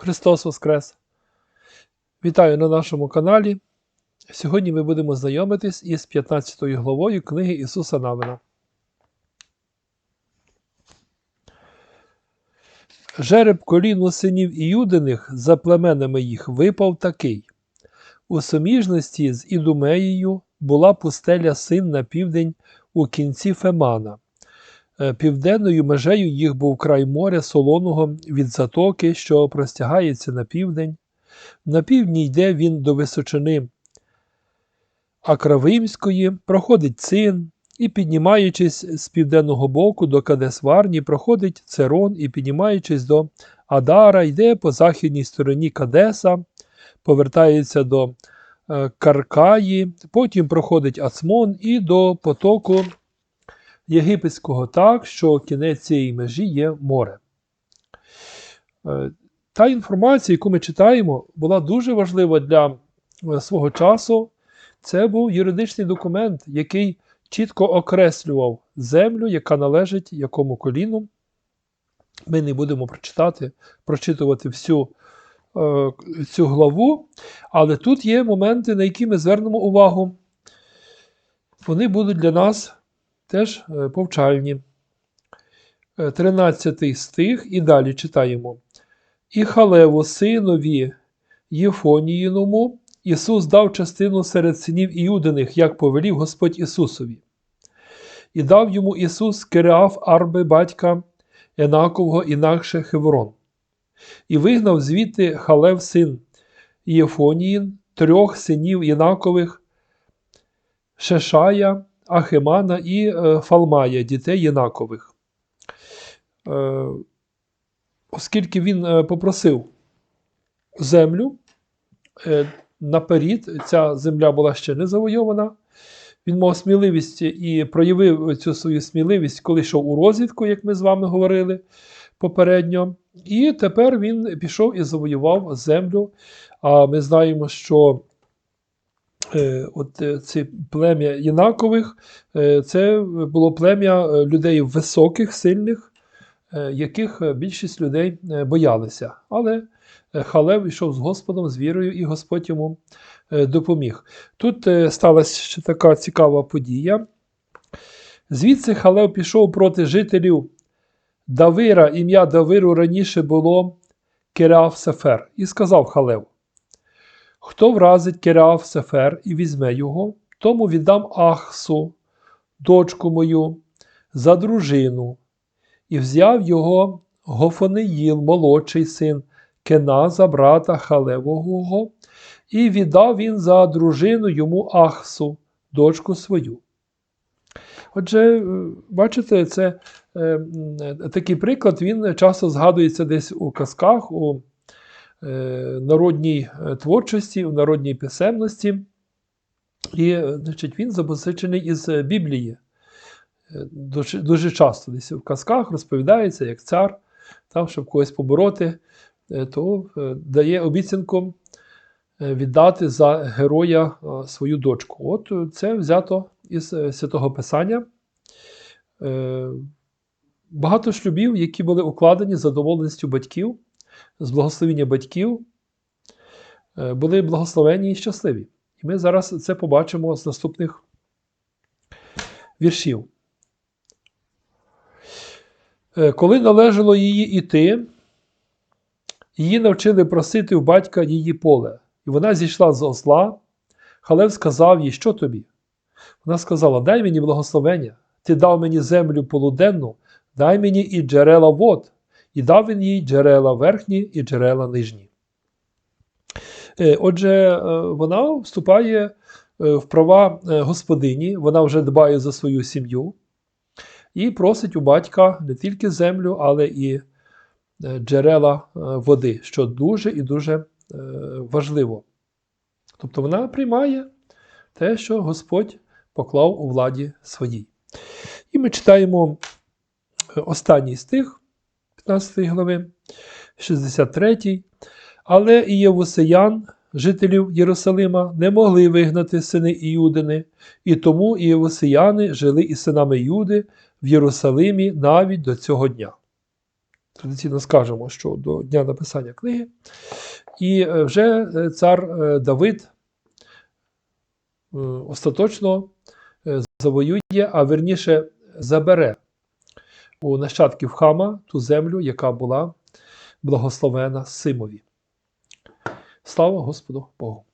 Христос Воскрес! Вітаю на нашому каналі. Сьогодні ми будемо знайомитись із 15 главою книги Ісуса Навина. Жереб коліну синів Іюдиних за племенами їх випав такий. У суміжності з Ідумеєю була пустеля син на південь у кінці Фемана. Е, Південною межею їх був край моря солоного від затоки, що простягається на південь. На півдні йде він до височини Акравимської, проходить цин, і, піднімаючись з південного боку до Кадесварні, проходить Церон і, піднімаючись до Адара, йде по західній стороні Кадеса, повертається до е, Каркаї, потім проходить Ацмон і до потоку єгипетського так, що кінець цієї межі є море. Е, Та інформація, яку ми читаємо, була дуже важлива для е, свого часу. Це був юридичний документ, який чітко окреслював землю, яка належить якому коліну. Ми не будемо прочитати, прочитувати всю е, цю главу, але тут є моменти, на які ми звернемо увагу. Вони будуть для нас теж е, повчальні. Е, 13 стих і далі читаємо. І Халеву, синові Єфоніїному, Ісус дав частину серед синів Іудиних, як повелів Господь Ісусові. І дав йому Ісус Киреаф Арби батька Енакового інакше Хеврон. І вигнав звідти Халев син Єфоніїн, трьох синів Інакових, Шешая, Ахемана і е, Фалмая, дітей Єнакових. Е, оскільки він е, попросив землю, наперед ця земля була ще не завойована. Він мав сміливість і проявив цю свою сміливість, коли йшов у розвідку, як ми з вами говорили попередньо. І тепер він пішов і завоював землю. А ми знаємо, що от е, це плем'я Єнакових, е, це було плем'я е, людей високих, сильних, яких більшість людей боялися. Але Халев йшов з Господом, з вірою, і Господь йому допоміг. Тут сталася ще така цікава подія. Звідси Халев пішов проти жителів Давира, ім'я Давиру раніше було Керав Сефер, і сказав Халев: Хто вразить Керав Сефер і візьме його, тому віддам Ахсу, дочку мою, за дружину, і взяв його Гофонеїл, молодший син Кеназа, брата Халевого, і віддав він за дружину йому Ахсу, дочку свою. Отже, е, бачите, це е, такий приклад, він часто згадується десь у казках, у е, народній е, творчості, у народній писемності. І е, значить, він запозичений із е, Біблії. Е, Дуже, дуже часто десь в казках розповідається, як цар, там, щоб когось побороти, е, то е, дає обіцянку е, віддати за героя е, свою дочку. От е, це взято із е, Святого Писання. Е, Багато шлюбів, які були укладені задоволеністю батьків, з благословення батьків, е, були благословені і щасливі. І ми зараз це побачимо з наступних віршів. Е, Коли належало її іти, її навчили просити у батька її поле, і вона зійшла з осла. Халев сказав їй, що тобі? Вона сказала: Дай мені благословення, ти дав мені землю полуденну, дай мені і джерела вод, і дав він їй джерела верхні і джерела нижні. Е, Отже, е, вона вступає е, в права господині, вона вже дбає за свою сім'ю і просить у батька не тільки землю, але і джерела води, що дуже і дуже важливо. Тобто вона приймає те, що Господь поклав у владі своїй. І ми читаємо останній стих 15 глави, 63. Але і Євусеян, жителів Єрусалима, не могли вигнати сини Іудини, і тому Євусеяни жили із синами Юди в Єрусалимі навіть до цього дня. традиційно скажемо, що до дня написання книги. І е, вже е, цар е, Давид остаточно завоює, а верніше забере у нащадків хама ту землю, яка була благословена Симові. Слава Господу Богу!